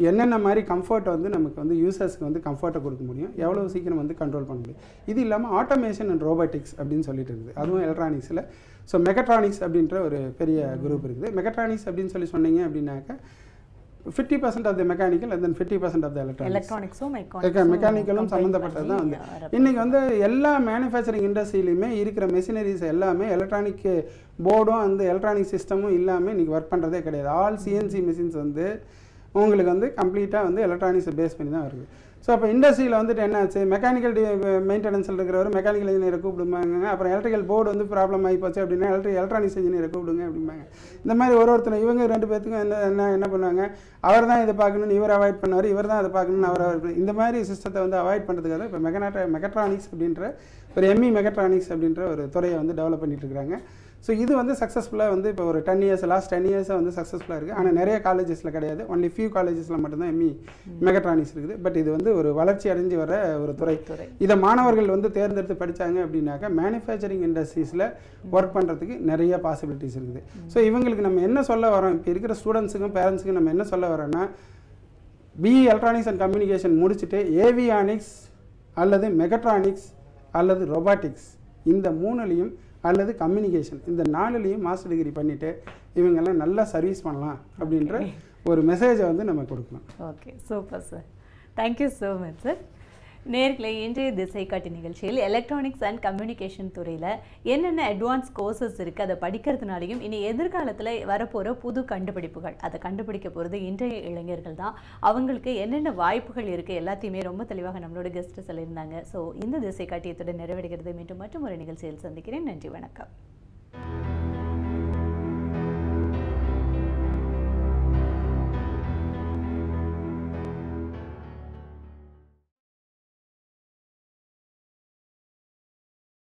B: என்னென்ன மாதிரி கம்ஃபர்ட்டை வந்து நமக்கு வந்து யூசர்ஸ்க்கு வந்து கம்ஃபர்ட்டை கொடுக்க முடியும் எவ்வளோ சீக்கிரம் வந்து கண்ட்ரோல் பண்ண முடியும். இது இல்லாமல் ஆட்டோமேஷன் அண்ட் ரோபோட்டிக்ஸ் அப்படின்னு சொல்லிட்டு இருக்குது. அதுவும் எலக்ட்ரானிக்ஸில் ஸோ மெகட்ரானிக்ஸ் அப்படின்ற ஒரு பெரிய குரூப் இருக்குது. மெகட்ரானிக்ஸ் அப்படின்னு சொல்லி சொன்னீங்க அப்படின்னாக்கா fifty percent of the mechanical and then fifty percent of the electronics
A: எலக்ட்ரானிக்ஸும்
B: மெக்கானிக்கலும் சம்மந்தப்பட்டது தான் வந்து. இன்றைக்கி வந்து எல்லா மேனுஃபேக்சரிங் இண்டஸ்ட்ரியிலையுமே இருக்கிற மெஷினரிஸ் எல்லாமே எலக்ட்ரானிக் போர்டும் அந்த எலக்ட்ரானிக் சிஸ்டமும் இல்லாமல் இன்றைக்கி ஒர்க் பண்ணுறதே கிடையாது. ஆல் சிஎன்சி மிஷின்ஸ் வந்து உங்களுக்கு வந்து கம்ப்ளீட்டாக வந்து எலக்ட்ரானிக்ஸை பேஸ் பண்ணி தான் வருது. ஸோ அப்போ இண்டஸ்ட்ரியில் வந்துட்டு என்னாச்சு மெக்கானிக்கல் eh, மெயின்டெனன்ஸில் இருக்கிறவர் மெக்கானிக்கல் இன்ஜினியரை கூப்பிடுமாங்க அப்புறம் எலக்ட்ரிக்கல் போர்டு வந்து ப்ராப்ளம் ஆகி போச்சு அப்படின்னா எலக்ட்ரிக் எலக்ட்ரானிக்ஸ் இன்ஜினியரை கூப்பிடுங்க அப்படிம்பாங்க. இந்த மாதிரி ஒரு ஒருத்தர் இவங்க ரெண்டு பேர்த்துக்கும் என்ன என்ன என்ன பண்ணுவாங்க? அவர் தான் இதை பார்க்கணும்னு இவர் அவாய்ட் பண்ணுவார் இவர் தான் அதை பார்க்கணும்னு அவர் avoid இந்த மாதிரி சிஸ்டத்தை வந்து அவாய்ட் பண்ணுறதுக்காக இப்போ மெகனாட்ட மெகட்ரானிக்ஸ் அப்படின்ற ஒரு எம்இ மெகட்ரானிக்ஸ் அப்படின்ற ஒரு துறையை வந்து டெவலப் பண்ணிட்டு இருக்கிறாங்க ஸோ இது வந்து சக்ஸஸ்ஃபுல்லாக வந்து இப்போ ஒரு டென் இயர்ஸ் லாஸ்ட் டென் இயர்ஸாக வந்து சக்ஸஸ்ஃபுல்லாக இருக்குது ஆனால் நிறைய காலேஜஸில் கிடையாது. ஒன்லி ஃபியூ காலேஜஸில் மட்டும்தான் எம்இ மெகட்ரானிக்ஸ் இருக்குது. பட் இது வந்து ஒரு வளர்ச்சி அடைஞ்சு வர ஒரு
A: துறை.
B: இதை மாணவர்கள் வந்து தேர்ந்தெடுத்து படிச்சாங்க அப்படின்னாக்கா மேனுஃபேக்சரிங் இண்டஸ்ட்ரீஸில் ஒர்க் பண்ணுறதுக்கு நிறைய பாசிபிலிட்டிஸ் இருக்குது. ஸோ இவங்களுக்கு நம்ம என்ன சொல்ல வரோம்? இப்போ இருக்கிற ஸ்டூடெண்ட்ஸுக்கும் பேரண்ட்ஸுக்கும் நம்ம என்ன சொல்ல வரோம்னா பிஇ எலக்ட்ரானிக்ஸ் அண்ட் கம்யூனிகேஷன் முடிச்சுட்டு ஏவியானிக்ஸ் அல்லது மெகட்ரானிக்ஸ் அல்லது ரொபாட்டிக்ஸ் இந்த மூணுலேயும் அல்லது கம்யூனிகேஷன் இந்த நாலுலேயும் மாஸ்டர் டிகிரி பண்ணிவிட்டு இவங்கெல்லாம் நல்லா சர்வீஸ் பண்ணலாம் அப்படின்ற ஒரு மெசேஜை வந்து நம்ம கொடுக்கணும்.
A: Okay super sir thank you so much sir நேர்களை இன்றைய திசை காட்டி நிகழ்ச்சியில் எலக்ட்ரானிக்ஸ் அண்ட் கம்யூனிகேஷன் துறையில் என்னென்ன அட்வான்ஸ் கோர்சஸ் இருக்குது அதை படிக்கிறதுனாலையும் இனி எதிர்காலத்தில் வரப்போகிற புது கண்டுபிடிப்புகள் அதை கண்டுபிடிக்க போகிறது இன்றைய இளைஞர்கள் தான். அவங்களுக்கு என்னென்ன வாய்ப்புகள் இருக்குது எல்லாத்தையுமே ரொம்ப தெளிவாக நம்மளோட கெஸ்ட்டு சொல்லியிருந்தாங்க. ஸோ இந்த திசை காட்டியத்துடன் நிறைவடைகிறது. மீண்டும் மற்றும் ஒரு நிகழ்ச்சியில் சந்திக்கிறேன். நன்றி வணக்கம்.